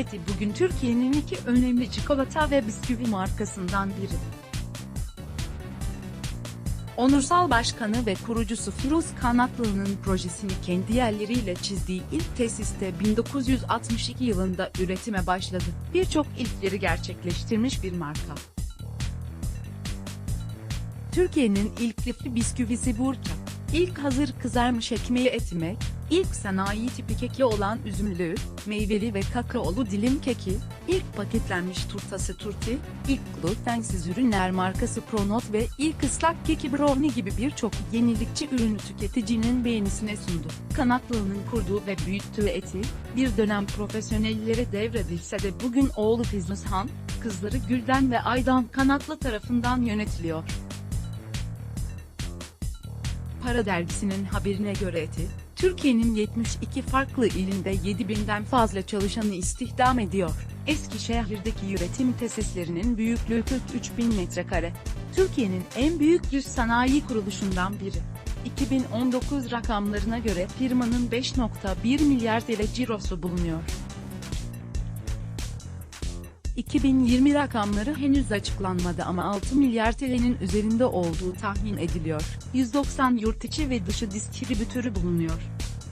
Eti bugün Türkiye'nin iki önemli çikolata ve bisküvi markasından biri. Onursal Başkanı ve kurucusu Firuz Kanatlı'nın projesini kendi elleriyle çizdiği ilk tesiste 1962 yılında üretime başladı. Birçok ilkleri gerçekleştirmiş bir marka. Türkiye'nin ilk lifli bisküvisi Burça. İlk hazır kızarmış ekmeği etmek, ilk sanayi tipi keki olan üzümlü, meyveli ve kakaolu dilim keki, ilk paketlenmiş turtası turti, ilk glutensiz ürünler markası Pronot ve ilk ıslak keki brownie gibi birçok yenilikçi ürünü tüketicinin beğenisine sundu. Kanatlı'nın kurduğu ve büyüttüğü eti, bir dönem profesyonellere devredilse de bugün oğlu Fizmus Han, kızları Gülden ve Aydan Kanatlı tarafından yönetiliyor. Para dergisinin haberine göre eti, Türkiye'nin 72 farklı ilinde 7000'den fazla çalışanı istihdam ediyor. Eskişehir'deki üretim tesislerinin büyüklüğü 43 bin metrekare. Türkiye'nin en büyük yüz sanayi kuruluşundan biri. 2019 rakamlarına göre firmanın 5.1 milyar TL cirosu bulunuyor. 2020 rakamları henüz açıklanmadı ama 6 milyar TL'nin üzerinde olduğu tahmin ediliyor. 190 yurt içi ve dışı distribütörü bulunuyor.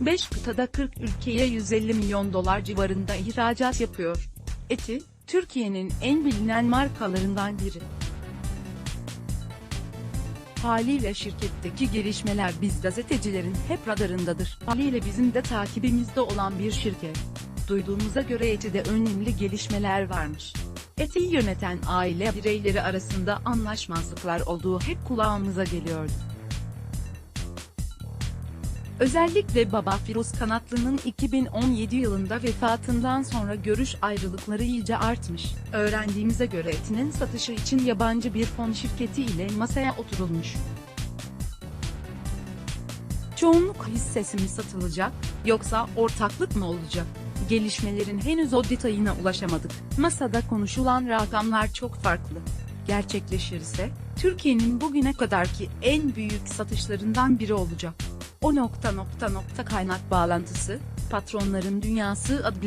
5 kıtada 40 ülkeye 150 milyon dolar civarında ihracat yapıyor. Eti, Türkiye'nin en bilinen markalarından biri. Haliyle şirketteki gelişmeler biz gazetecilerin hep radarındadır. Haliyle bizim de takibimizde olan bir şirket. Duyduğumuza göre Eti'de önemli gelişmeler varmış. Eti'yi yöneten aile bireyleri arasında anlaşmazlıklar olduğu hep kulağımıza geliyordu. Özellikle baba Firuz Kanatlı'nın 2017 yılında vefatından sonra görüş ayrılıkları iyice artmış. Öğrendiğimize göre Eti'nin satışı için yabancı bir fon şirketi ile masaya oturulmuş. Çoğunluk hissesi mi satılacak, yoksa ortaklık mı olacak? Gelişmelerin henüz o detayına ulaşamadık. Masada konuşulan rakamlar çok farklı. Gerçekleşirse, Türkiye'nin bugüne kadarki en büyük satışlarından biri olacak. O nokta nokta nokta kaynak bağlantısı, Patronların Dünyası adlı